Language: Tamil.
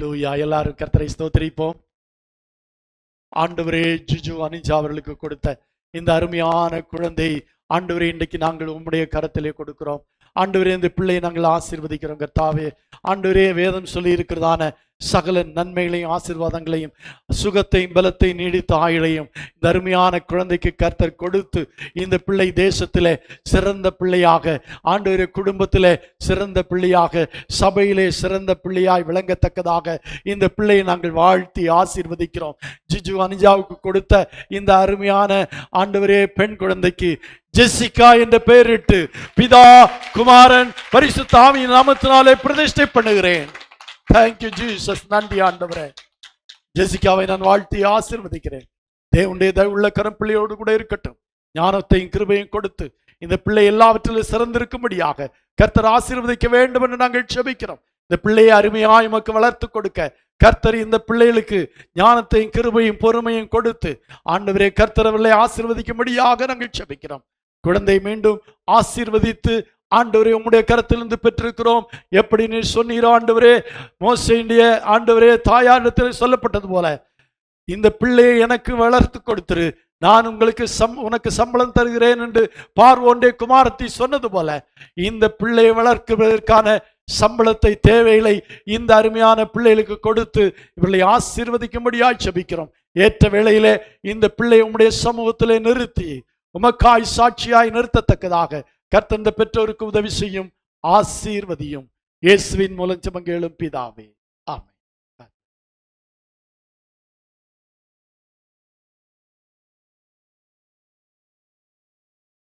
லூயா எல்லாரும் கர்த்தரை ஸ்தோத்திரிப்போம். ஆண்டவரே ஜிஜு அனிஜா அவர்களுக்கு கொடுத்த இந்த அருமையான குழந்தை ஆண்டவரே இன்றைக்கு நாங்கள் உம்முடைய கரத்திலே கொடுக்கிறோம். ஆண்டவரே இந்த பிள்ளையை நாங்கள் ஆசீர்வதிக்கிறோம் கர்த்தாவே. ஆண்டவரே வேதம் சொல்லி இருக்கிறதான சகல நன்மைகளையும் ஆசீர்வாதங்களையும் சுகத்தையும் பலத்தையும் நீடித்த ஆயுளையும் இந்த அருமையான குழந்தைக்கு கர்த்தர் கொடுத்து இந்த பிள்ளை தேசத்திலே சிறந்த பிள்ளையாக ஆண்டு குடும்பத்தில் சிறந்த பிள்ளையாக சபையிலே சிறந்த பிள்ளையாய் விளங்கத்தக்கதாக இந்த பிள்ளையை நாங்கள் வாழ்த்தி ஆசீர்வதிக்கிறோம். ஜிஜு அனிஜாவுக்கு கொடுத்த இந்த அருமையான ஆண்டவரே பெண் குழந்தைக்கு ஜெசிகா என்ற பெயரிட்டு பிதா குமாரன் பரிசு ஆவியின் நாமத்தினாலே பிரதிஷ்டை பண்ணுகிறேன். தேங்க்யூ ஜீசஸ் நன்றி ஆண்டவரே. ஜெசிகாவை நான் வாழ்த்தி ஆசிர்வதிக்கிறேன். தேவனுடைய தயவுள்ள கரம் பிள்ளையோடு கூட இருக்கட்டும். ஞானத்தையும் கிருபையும் கொடுத்து இந்த பிள்ளை எல்லாவற்றிலும் சிறந்திருக்கும்படியாக கர்த்தர் ஆசீர்வதிக்க வேண்டும் என்று நாங்கள் செபிக்கிறோம் இந்த பிள்ளையை அருமையாய் உமக்கு வளர்த்து கொடுக்க கர்த்தர் இந்த பிள்ளைகளுக்கு ஞானத்தையும் கிருபையும் பொறுமையும் கொடுத்து ஆண்டவரே கர்த்தர் ஆசீர்வதிக்கும்படியாக நாங்கள் செபிக்கிறோம் குழந்தை மீண்டும் ஆசீர்வதித்து ஆண்டவரே உம்முடைய கரத்திலிருந்து பெற்றிருக்கிறோம். எப்படி நீ சொன்னீரோ ஆண்டவரே? மோசையுடைய ஆண்டவரே தாயாரிடத்தில் சொல்லப்பட்டது போல இந்த பிள்ளையை எனக்கு வளர்த்து கொடுத்துரு. நான் உங்களுக்கு சம் உனக்கு சம்பளம் தருகிறேன் என்று பார்வோண்டே குமாரத்தி சொன்னது போல இந்த பிள்ளையை வளர்க்குவதற்கான சம்பளத்தை தேவைகளை இந்த அருமையான பிள்ளைகளுக்கு கொடுத்து இவர்களை ஆசீர்வதிக்கும்படியாய் செபிக்கிறோம் ஏற்ற வேளையிலே இந்த பிள்ளை உம்முடைய சமூகத்திலே நிறுத்தி உமக்காய் சாட்சியாய் நிறுத்தத்தக்கதாக கர்த்தந்த பெற்றோருக்கு உதவி செய்யும் ஆசீர்வதியும். இயேசுவின் மூலம் சமங்கேளும் பிதாவே.